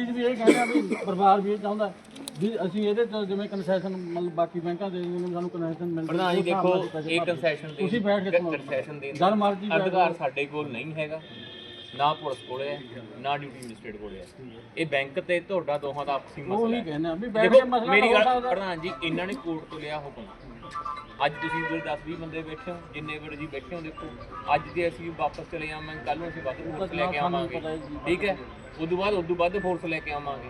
ਚੀਜ਼ ਵੀ ਇਹ ਕਹਿੰਦੇ ਆ ਵੀ ਪਰਿਵਾਰ ਵੀ ਇਹ ਚਾਹੁੰਦਾ ਵੀ ਅਸੀਂ ਇਹਦੇ ਤੋਂ ਜਿਵੇਂ ਕਨਸੈਸ਼ਨ ਮਤਲਬ ਬਾਕੀ ਬੈਂਕਾਂ ਦੇ ਜਿਵੇਂ ਸਾਨੂੰ ਕਨਸੈਸ਼ਨ ਮਿਲਦੀ ਪ੍ਰਧਾਨ ਜੀ ਦੇਖੋ ਇਹ ਕਨਸੈਸ਼ਨ ਦੇ ਤੁਸੀਂ ਬੈਠ ਕੇ ਸੁਣੋ। ਕਨਸੈਸ਼ਨ ਦੇ ਜਦ ਮਰਜ਼ੀ ਬੈਠ ਅਧਿਕਾਰ ਸਾਡੇ ਕੋਲ ਨਹੀਂ ਹੈਗਾ ਨਾ ਪੁਲਿਸ ਕੋਲੇ ਹੈ ਨਾ ਡਿਊਟੀ ਮੈਜਿਸਟ੍ਰੇਟ ਕੋਲੇ ਹੈ ਇਹ ਬੈਂਕ ਤੇ ਤੁਹਾਡਾ ਦੋਹਾਂ ਦਾ ਆਪਸੀ ਉਹ ਮਸਲਾ ਨਹੀਂ ਹੈ। ਕਹਿੰਦੇ ਆ ਵੀ ਬੈਠ ਕੇ ਦੇਖੋ ਮਸਲਾ ਮੇਰੀ ਹੋ ਗੱਲ ਸਕਦਾ। ਪ੍ਰਧਾਨ ਜੀ ਇਹਨਾਂ ਨੇ ਕੋਰਟ ਤੋਂ ਲਿਆ ਹੁਕਮ। ਅੱਜ ਤੁਸੀਂ ਜਿਹੜੇ 10 20 ਬੰਦੇ ਬੈਠੇ ਹੋ ਜਿੰਨੇ ਵੀ ਜੀ ਬੈਠੇ ਹੋ ਦੇਖੋ ਅੱਜ ਤੇ ਅਸੀਂ ਵਾਪਸ ਚਲੇ ਆਵਾਂਗੇ ਕੱਲ ਨੂੰ ਅਸੀਂ ਵੱਧ ਫੋਰਸ ਲੈ ਕੇ ਆਵਾਂਗੇ। ਠੀਕ ਹੈ? ਉਦੋਂ ਬਾਅਦ ਉਦੋਂ ਵੱਧ ਫੋਰਸ ਲੈ ਕੇ ਆਵਾਂਗੇ।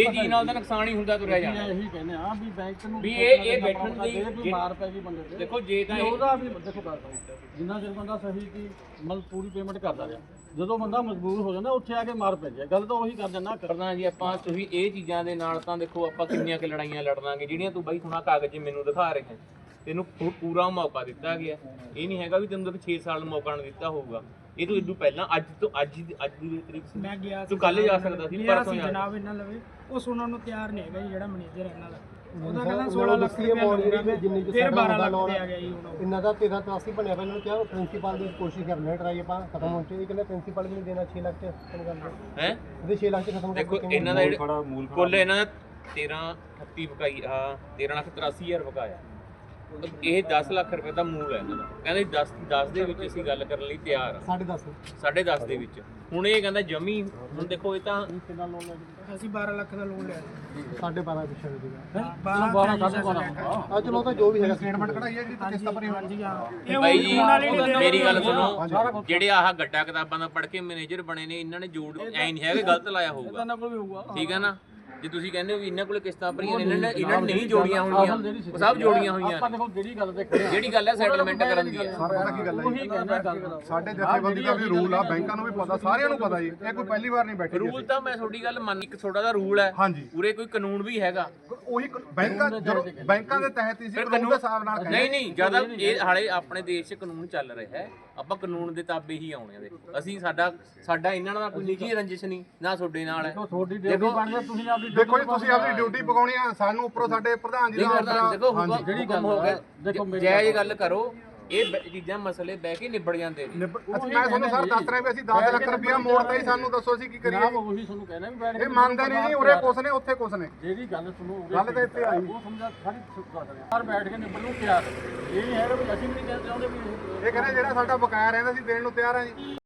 ਇਹ ਚੀਜ਼ ਨਾਲ ਤਾਂ ਨੁਕਸਾਨ ਹੀ ਹੁੰਦਾ ਤੁਰਿਆ ਜਾਣਾ। ਇਹੀ ਕਹਿੰਦੇ ਆ ਵੀ ਬੈਂਕ ਨੂੰ ਵੀ ਇਹ- ਇਹ ਬੈਠਣ ਦੀ- ਦੀ ਮਾਰ ਪੈ ਗਈ ਬੰਦੇ ਤੇ। ਦੇਖੋ ਜੇ ਤਾਂ ਵੀ ਇਹ- ਉਹਦਾ ਵੀ ਦੇਖੋ ਗੱਲ ਸੁਣੋ। ਜਿੰਨਾ ਚਿਰ ਬੰਦਾ ਸਹੀ ਕੀ ਮਤਲਬ ਪੂਰੀ ਪੇਮੈਂਟ ਕਰਦਾ ਰਿਹਾ। ਜਦੋਂ ਬੰਦਾ ਮਜਬੂਰ ਹੋ ਜਾਂਦਾ ਉੱਥੇ ਆ ਕੇ ਮਾਰ ਪੈ ਜਾਏ ਗੱਲ ਤਾਂ ਉਹੀ ਕਰ ਜਾਂਦਾ ਪ੍ਰਧਾਨ ਜੀ ਆਪਾਂ ਤੁਸੀਂ ਇਹ ਚੀਜ਼ਾਂ ਦੇ ਨਾਲ ਤਾਂ ਦੇਖੋ ਆਪਾਂ ਕਿੰਨੀਆਂ ਕਿ ਲੜਾਈਆਂ ਲੜ ਲਾਂਗੇ ਜਿਹੜੀਆਂ ਤੂੰ ਬਾਈ ਹੁਣਾ ਕਾਗਜ਼ ਮੈਨੂੰ ਦਿਖਾ ਰਹੇ ਹੈ ਤੈਨੂੰ ਪੂ- ਪੂਰਾ ਮੌਕਾ ਦਿੱਤਾ ਗਿਆ। ਇਹ ਨਹੀਂ ਹੈਗਾ ਵੀ ਤੈਨੂੰ ਤਾਂ 6 ਸਾਲ ਮੌਕਾ ਨਹੀਂ ਦਿੱਤਾ ਹੋਊਗਾ। ਇਹ ਤੋਂ ਇਦੋਂ ਪਹਿਲਾਂ ਅੱਜ ਤੋਂ ਅੱਜ ਦੀ ਅੱਜ ਦੀ ਤਰੀਕ ਸੀ। ਮੈਂ ਗਿਆ ਤੂੰ ਕੱਲ ਜਾ ਸਕਦਾ ਸੀ ਗਿਆ ਪਰਸੋਂ ਸੀ ਜਾ ਜਨਾਬ ਇਹਨਾਂ ਲਵੇ। ਉਹ ਸੁਣਨ ਨੂੰ ਤਿਆਰ ਨਹੀਂ ਹੈਗਾ ਜੀ ਜਿਹੜਾ ਮੈਨੇਜਰ ਇਹਨਾਂ ਦਾ। ਉਹਦਾ ਕਹਿੰਦਾ 16 ਲੱਖ ਰੁਪਏ ਲਊਂਗਾ ਜਿੰਨੀ ਮੈਂ। ਫਿਰ 12 ਲੱਖ ਤੇ ਆ ਗਿਆ ਜੀ ਹੁਣ ਉਹ। ਇੰਨਾ ਦਾ 13 83 ਬਣਿਆ ਇਹਨਾਂ ਨੂੰ ਕਿਹਾ ਪ੍ਰਿੰਸੀਪਲ ਦੀ ਕੋਸ਼ਿਸ਼ ਕਰ ਲੈ ਟਰਾਈ ਆਪਾਂ ਖਤਮ ਹੋਣ ਇਹ ਕਹਿੰਦੇ ਪ੍ਰਿੰਸੀਪਲ ਵੀ ਨਹੀਂ ਦੇਣਾ 6 ਲੱਖ ਚ ਖਤਮ ਕਰ ਦਿਓ। ਹੈ? ਇਹਦੇ 6 ਲੱਖ ਚ ਖਤਮ ਕਰ ਦੇਖੋ ਇਹਨਾਂ ਦਾ ਜਿਹੜਾ ਕੁੱਲ ਇਹਨਾਂ ਦਾ 13 38 ਬਕਾਈ ਆ 13 ਲੱਖ 83 ਹਜ਼ਾਰ ਬਕਾਇਆ ਇਹ 10 ਲੱਖ ਰੁਪਏ ਦਾ ਮੂਲ ਹੈ ਇਹਨਾਂ ਦਾ। ਕਹਿੰਦੇ 10 10 ਦੇ ਵਿੱਚ ਅਸੀਂ ਗੱਲ ਕਰਨ ਲਈ ਤਿਆਰ ਆ। ਸਾਢੇ 10 ਸਾਢੇ 10 ਦੇ ਵਿੱਚ। ਹੁਣ ਇਹ ਕਹਿੰਦਾ ਜਮੀ ਹੁਣ ਦੇਖੋ ਇਹ ਤਾਂ ਕਿੰਨਾ ਲੋਨ ਲੈ ਅਸੀਂ 12 ਲੱਖ ਦਾ ਲੋਨ ਲਿਆ ਜੀ। ਸਾਢੇ 12 ਪਿੱਛੇ ਹੋ ਜਾਊਗਾ। 12 ਬਾਰਾਂ ਸਾਢੇ ਬਾਰਾਂ। ਆ ਚਲੋ ਤਾਂ ਜੋ ਵੀ ਹੈਗਾ। ਸਟੇਟਮੈਂਟ ਕਢਾਈ ਹੈ ਜਿਹੜੀ ਕਿਸ਼ਤਾਂ ਭਰੀ ਬਾਈ ਹੁਣ ਜੀ ਵਾਲੇ ਨੇ ਮੇਰੀ ਗੱਲ ਸੁਣੋ। ਜਿਹੜੇ ਆਹ ਗੱਡਾ ਕਿਤਾਬਾਂ ਦਾ ਪੜ੍ਹ ਕੇ ਮੈਨੇਜਰ ਬਣੇ ਨੇ ਇਹਨਾਂ ਨੇ ਜੋੜ ਐ ਨਹੀਂ ਹੈ ਕਿ ਗਲਤ ਲਾਇਆ ਹੋਊਗਾ। ਇਹਨਾਂ ਕੋਲ ਵੀ ਹੋਊਗਾ। ਠੀਕ ਹੈ ਨਾ? ਜੇ ਤੁਸੀਂ ਕਹਿੰਦੇ ਹੋ ਵੀ ਇਹਨਾਂ ਕੋਲੇ ਕਿਸ਼ਤਾਂ ਭਰੀਆਂ ਨੇ ਇਹਨਾਂ ਨੇ ਇਹਨਾਂ ਨੇ ਨਹੀਂ ਜੋੜੀਆਂ ਹੋਈਆਂ ਉਹ ਸਭ ਜੋੜੀਆਂ ਹੋਈਆਂ ਆਪਾਂ ਦੇਖੋ ਜਿਹੜੀ ਗੱਲ ਖੜੇ ਆ। ਜਿਹੜੀ ਗੱਲ ਹੈ ਸੈਟਲਮੈਂਟ ਕਰਨ ਦੀ ਹੈ। ਪਤਾ ਕੀ ਗੱਲ ਹੈ ਸਾਡੇ ਜਥੇਬੰਦੀ ਦਾ ਵੀ ਰੂਲ ਆ ਬੈਂਕਾਂ ਨੂੰ ਵੀ ਪਤਾ ਸਾਰਿਆਂ ਨੂੰ ਪਤਾ ਜੀ। ਇਹ ਕੋਈ ਪਹਿਲੀ ਵਾਰ ਨਹੀਂ ਬੈਠੇ ਰੂਲ ਤਾਂ ਮੈਂ ਤੁਹਾਡੀ ਗੱਲ ਮੰਨ ਇੱਕ ਥੋੜਾ ਦਾ ਰੂਲ ਹੈ। ਹਾਂਜੀ। ਪੂਰੇ ਕੋਈ ਕਾਨੂੰਨ ਵੀ ਹੈਗਾ। ਉਹੀ ਬੈਂਕਾਂ ਜਦੋਂ ਬੈਂਕਾਂ ਦੇ ਤਹਿਤ ਹੀ ਸੀ ਕਾਨੂੰਨ ਦੇ ਹਿਸਾਬ ਨਾਲ ਨਹੀਂ ਨਹੀਂ ਜ਼ਿਆਦਾ ਇਹ ਹਾਲੇ ਆਪਣੇ ਦੇਸ਼ 'ਚ ਕਾਨੂੰਨ ਚੱਲ ਰਿਹਾ ਹੈ। ਆਪਾਂ ਕਾਨੂੰਨ ਦੇ ਤਾਬੇ ਹੀ ਆਉਣੇ ਦੇ ਅਸੀਂ ਸਾਡਾ ਸਾਡਾ ਇਹਨਾਂ ਨਾਲ ਕੋਈ ਨਿੱਜੀ ਰੰਜਿਸ਼ ਨਹੀਂ ਨਾ ਤੁਹਾਡੇ ਨਾਲ। ਹੈ ਦੇਖੋ ਤੁਹਾਡੀ ਡਿਊਟੀ ਬਣ ਗਿਆ ਤੁਸੀਂ ਆਪਦੀ ਦੇਖੋ ਜੀ ਤੁਸੀਂ ਆਪਣੀ ਡਿਊਟੀ ਪਕਾਉਣੀ ਆ ਸਾਨੂੰ ਉੱਪਰੋਂ ਸਾਡੇ ਪ੍ਰਧਾਨ ਜੀ ਦਾ ਕਰਦਾ ਦੇਖੋ ਹਾਂਜੀ। ਹੁਕਮ ਜਿਹੜੀ ਗੱਲ ਹੋ ਗਿਆ। ਦੇਖੋ ਮੇਰੀ ਜੈ ਇਹ ਗੱਲ ਕਰੋ ਇਹ ਚੀਜ਼ਾਂ ਮਸਲੇ ਬਹਿ ਕੇ ਨਿਬੜ ਜਾਂਦੇ ਨੇ। ਅਸੀਂ ਮੈਂ ਤੁਹਾਨੂੰ ਸਰ ਦੱਸ ਰਿਹਾ ਵੀ ਅਸੀਂ 10 ਲੱਖ ਰੁਪਇਆ ਮੋੜਤਾ ਹੀ ਸਾਨੂੰ ਦੱਸੋ ਅਸੀਂ ਕੀ ਕਰੀਏ। ਉਹੀ ਤੁਹਾਨੂੰ ਕਹਿਣਾ ਵੀ ਬੈਠ ਇਹ ਮੰਨਦੇ ਨਹੀਂ ਜੀ ਉਰੇ ਕੁਛ ਨੇ ਉੱਥੇ ਕੁਛ ਨੇ। ਜਿਹੜੀ ਗੱਲ ਸੁਣੋ ਗੱਲ ਤਾਂ ਇੱਥੇ ਆਈ। ਉਹ ਸਮਝਾ ਸਾਰੀ ਸੁੱਕਾ ਕਰਿਆ ਬਾਹਰ ਬੈਠ ਕੇ ਨਿਬੜ ਨੂੰ ਤਿਆਰ। ਇਹ ਨਹੀਂ ਹੈਗਾ ਵੀ ਅਸੀਂ ਵੀ ਨਹੀਂ ਕਹਿੰਦੇ ਚਾਹੁੰਦੇ ਵੀ ਇਹ ਕਹਿੰਦੇ ਜਿਹੜਾ ਸਾਡਾ ਬਕਾਇਆ ਰਹਿੰਦਾ ਸੀ ਦੇਣ ਨੂੰ ਤਿਆਰ ਆ ਜੀ।